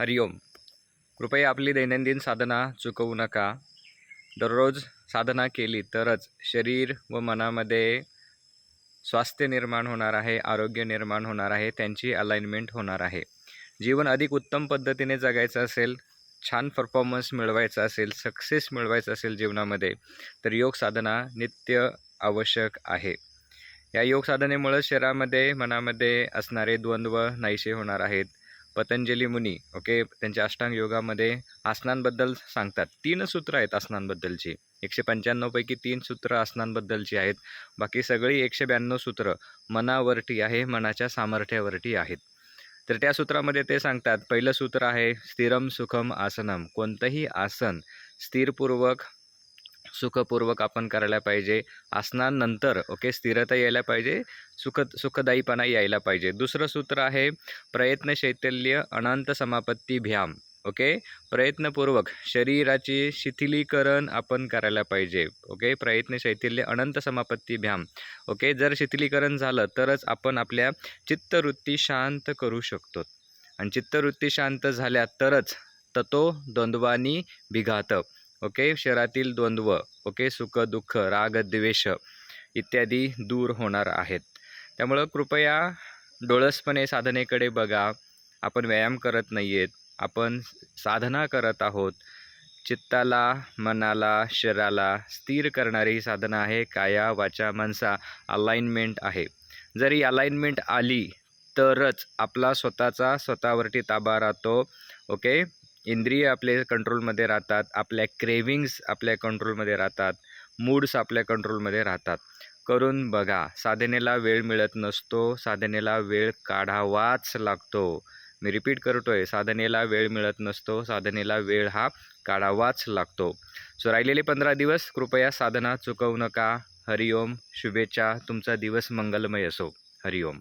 हरिओम. कृपया आपली दैनंदिन साधना चुकवू नका. दररोज साधना केली तरच शरीर व मनामध्ये स्वास्थ्य निर्माण होणार आहे आरोग्य निर्माण होणार आहे त्यांची अलाइनमेंट होणार आहे. जीवन अधिक उत्तम पद्धतीने जगायचं असेल छान परफॉर्मन्स मिळवायचा असेल सक्सेस मिळवायचं असेल जीवनामध्ये तर योग साधना नित्य आवश्यक आहे. या योग साधनेमुळं शरीरामध्ये मनामध्ये असणारे द्वंद्व नाहीसे होणार आहेत. पतंजली मुनी ओके त्यांच्या अष्टांग योगामध्ये आसनांबद्दल सांगतात. तीन सूत्र आहेत आसनांबद्दलची. एकशे पंच्याण्णवपैकी तीन सूत्र आसनांबद्दलची आहेत. बाकी सगळी एकशे ब्याण्णव सूत्र मनावरती आहे मनाच्या सामर्थ्यावरती आहेत. तर त्या सूत्रामध्ये ते सांगतात पहिलं सूत्र आहे स्थिरम सुखम आसनम कोणतंही आसन स्थिरपूर्वक सुखपूर्वक आपण करायला पाहिजे. आसनानंतर ओके स्थिरता यायला पाहिजे सुख सुखदायीपणा यायला पाहिजे. दुसरं सूत्र आहे प्रयत्न शैतल्य अनंत समापत्ती भ्याम ओके? प्रयत्नपूर्वक शरीराची शिथिलीकरण आपण करायला पाहिजे ओके? प्रयत्न शैथिल्य अनंत समापत्ती भ्याम ओके? जर शिथिलीकरण झालं तरच आपण आपल्या चित्तवृत्ती शांत करू शकतो. आणि चित्तवृत्ती शांत झाल्या तरच ततो द्वंद्वानी बिघात ओके? शरीरातील द्वंद्व ओके? सुख दुःख राग द्वेष इत्यादी दूर होणार आहेत. त्यामुळं कृपया डोळसपणे साधनेकडे बघा. आपण व्यायाम करत नाही आहेत आपण साधना करत आहोत. चित्ताला मनाला शरीराला स्थिर करणारी साधना आहे. काया वाचा मनसा अलाइनमेंट आहे. जरी अलाइनमेंट आली तरच आपला स्वतःचा स्वतःवरती ताबा राहतो. ओके? इंद्रिय आपले कंट्रोलमध्ये राहतात आपल्या क्रेविंग्स आपल्या कंट्रोलमध्ये राहतात मूड्स आपल्या कंट्रोलमध्ये राहतात. करून बघा साधनेला वेळ मिळत नसतो साधनेला वेळ काढावाच लागतो. मी रिपीट करतोय साधनेला वेळ मिळत नसतो साधनेला वेळ हा काढावाच लागतो. सो राहिलेले पंधरा दिवस कृपया साधना चुकवू नका. हरिओम शुभेच्छा तुमचा दिवस मंगलमय असो. हरिओम.